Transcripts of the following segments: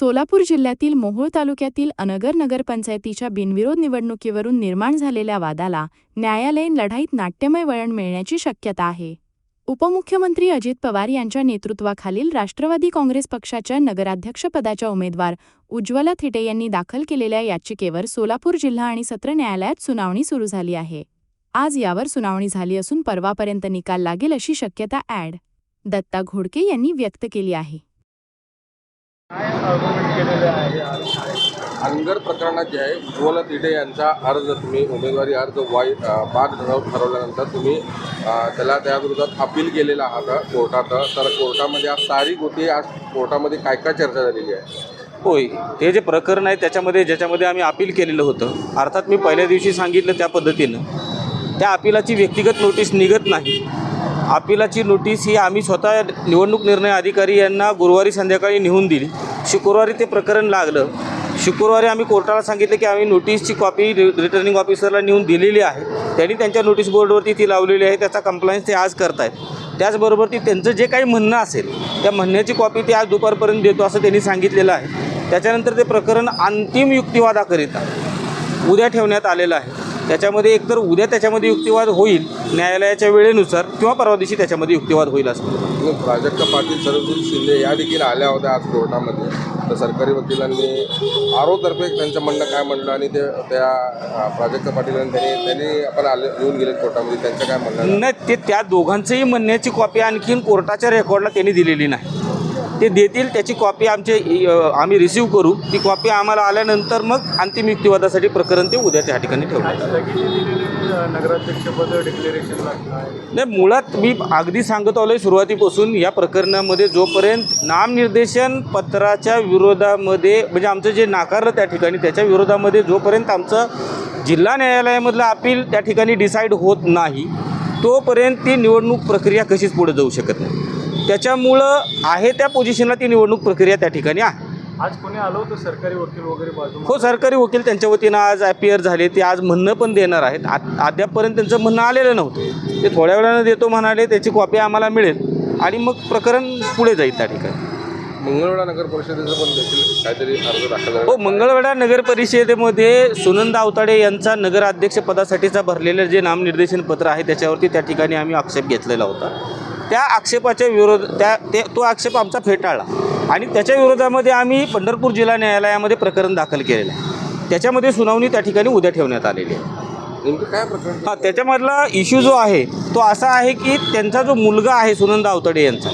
सोलापूर जिल्ह्यातील मोहोळ तालुक्यातील अनगर नगरपंचायतीच्या बिनविरोध निवडणुकीवरून निर्माण झालेल्या वादाला न्यायालयीन लढाईत नाट्यमय वळण मिळण्याची शक्यता आहे. उपमुख्यमंत्री अजित पवार यांच्या नेतृत्वाखालील राष्ट्रवादी काँग्रेस पक्षाच्या नगराध्यक्षपदाच्या उमेदवार उज्ज्वला थिटे यांनी दाखल केलेल्या याचिकेवर सोलापूर जिल्हा आणि सत्र न्यायालयात सुनावणी सुरू झाली आहे. आज यावर सुनावणी झाली असून परवापर्यंत निकाल लागेल अशी शक्यता ॲड. दत्ता घोडके यांनी व्यक्त केली आहे. अनगर प्रकरणात जे आहे उज्ज्वला तिडे यांचा अर्ज तुम्ही उमेदवारी अर्ज वाई बाद ठरव ठरवल्यानंतर तुम्ही अ, त्याला त्याविरोधात अपील केलेलं आहात कोर्टात? तर कोर्टामध्ये आज तारीख होती आज कोर्टामध्ये काय काय चर्चा झालेली आहे? होय ते जे प्रकरण आहे त्याच्यामध्ये ज्याच्यामध्ये आम्ही अपील केलेलं होतं अर्थात मी पहिल्या दिवशी सांगितलं त्या पद्धतीनं त्या अपिलाची व्यक्तिगत नोटीस निघत नाही. अपिलाची नोटीस ही आम्ही स्वतः निवडणूक निर्णय अधिकारी यांना गुरुवारी संध्याकाळी नेऊन दिली. शुक्रवारी ते प्रकरण लागलं. शुक्रवारी आम्ही कोर्टाला सांगितलं की आम्ही नोटीसची कॉपी रि रिटर्निंग ऑफिसरला नेऊन दिलेली आहे. त्यांनी त्यांच्या नोटीस बोर्डवरती ती लावलेली आहे. त्याचा कंप्लायन्स ते आज करत आहेत त्याचबरोबर ती त्यांचं जे काही म्हणणं असेल त्या म्हणण्याची कॉपी ते आज दुपारपर्यंत देतो असं त्यांनी सांगितलेलं आहे. त्याच्यानंतर ते प्रकरण अंतिम युक्तिवादाकरिता उद्या ठेवण्यात आलेलं आहे. त्याच्यामध्ये एकतर उद्या त्याच्यामध्ये युक्तिवाद होईल न्यायालयाच्या वेळेनुसार किंवा परवा दिवशी त्याच्यामध्ये युक्तिवाद होईल असं. प्राजक्त पाटील सरबजीत शिंदे या देखील आल्या होत्या आज कोर्टामध्ये. तर सरकारी वकिलांनी आरोतर्फे त्यांचं म्हणणं काय म्हणलं आणि ते त्या प्राजक्त पाटील यांनी त्यांनी त्यांनी आपण आले येऊन गेले कोर्टामध्ये. त्यांचं काय म्हणणं? नाही ते त्या दोघांचंही म्हणण्याची कॉपी आणखीन कोर्टाच्या रेकॉर्डला त्यांनी दिलेली नाही. ते देतील त्याची कॉपी आमचे आम्ही रिसीव करू. ती कॉपी आम्हाला आल्यानंतर मग अंतिम युक्तिवादासाठी प्रकरण ते उद्या त्या ठिकाणी ठेवण्यात नाही मुळात मी अगदी सांगत आलोय सुरुवातीपासून या प्रकरणामध्ये जोपर्यंत नामनिर्देशन पत्राच्या विरोधामध्ये म्हणजे आमचं जे नाकारलं त्या ठिकाणी त्याच्या विरोधामध्ये जोपर्यंत आमचं जिल्हा न्यायालयामधलं अपील त्या ठिकाणी डिसाईड होत नाही तोपर्यंत ती निवडणूक प्रक्रिया कशीच पुढे जाऊ शकत नाही. त्याच्यामुळं आहे त्या पोझिशनला ती निवडणूक प्रक्रिया त्या ठिकाणी आहे. आज कोणी आलं होतं सरकारी वकील वगैरे बाजू हो सरकारी वकील त्यांच्या वतीनं आज अपियर झाले. ते आज म्हणणं पण देणार आहेत. आ अद्यापपर्यंत त्यांचं म्हणणं आलेलं नव्हतं. ते थोड्या वेळानं देतो म्हणाले त्याची कॉपी आम्हाला मिळेल. आणि मग प्रकरण पुढे जाईल त्या ठिकाणी. मंगळवेढा नगर परिषदेचं पण देखील काहीतरी अर्ज दाखल झाला. हो मंगळवेढा नगर परिषदेमध्ये सुनंदा अवताडे यांचा नगराध्यक्षपदासाठीचा भरलेलं जे नामनिर्देशन पत्र आहे त्याच्यावरती त्या ठिकाणी आम्ही आक्षेप घेतलेला होता. त्या आक्षेपाच्या विरोध त्या ते तो आक्षेप आमचा फेटाळला. आणि त्याच्या विरोधामध्ये आम्ही पंढरपूर जिल्हा न्यायालयामध्ये प्रकरण दाखल केलेलं आहे. त्याच्यामध्ये सुनावणी त्या ठिकाणी उद्या ठेवण्यात आलेली आहे. काय प्रकरण? हा त्याच्यामधला इश्यू जो आहे तो असा आहे की त्यांचा जो मुलगा आहे सुनंदा अवतडे यांचा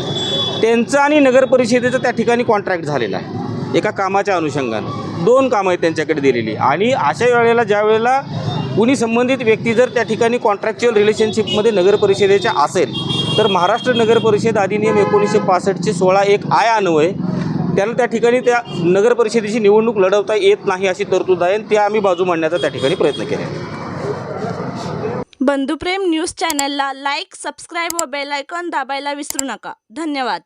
त्यांचं आणि नगर परिषदेचं त्या ठिकाणी कॉन्ट्रॅक्ट झालेलं आहे. एका कामाच्या अनुषंगानं. दोन कामं आहेत त्यांच्याकडे दिलेली. आणि अशा वेळेला ज्या वेळेला कुणी संबंधित व्यक्ती जर त्या ठिकाणी कॉन्ट्रॅक्च्युअल रिलेशनशिपमध्ये नगर परिषदेच्या असेल तर महाराष्ट्र नगर परिषद अधिनियम एकोणीसशे पासष्टचे सोळा एक आय अन्वय त्याला त्या ठिकाणी त्या नगर परिषदेची निवडणूक लढवता येत नाही अशी तरतूद आहे ते आम्ही बाजू मांडण्याचा त्या ठिकाणी प्रयत्न केला आहे. बंधुप्रेम न्यूज चॅनलला लाईक सबस्क्राईब व बेल आयकॉन दाबायला विसरू नका. धन्यवाद.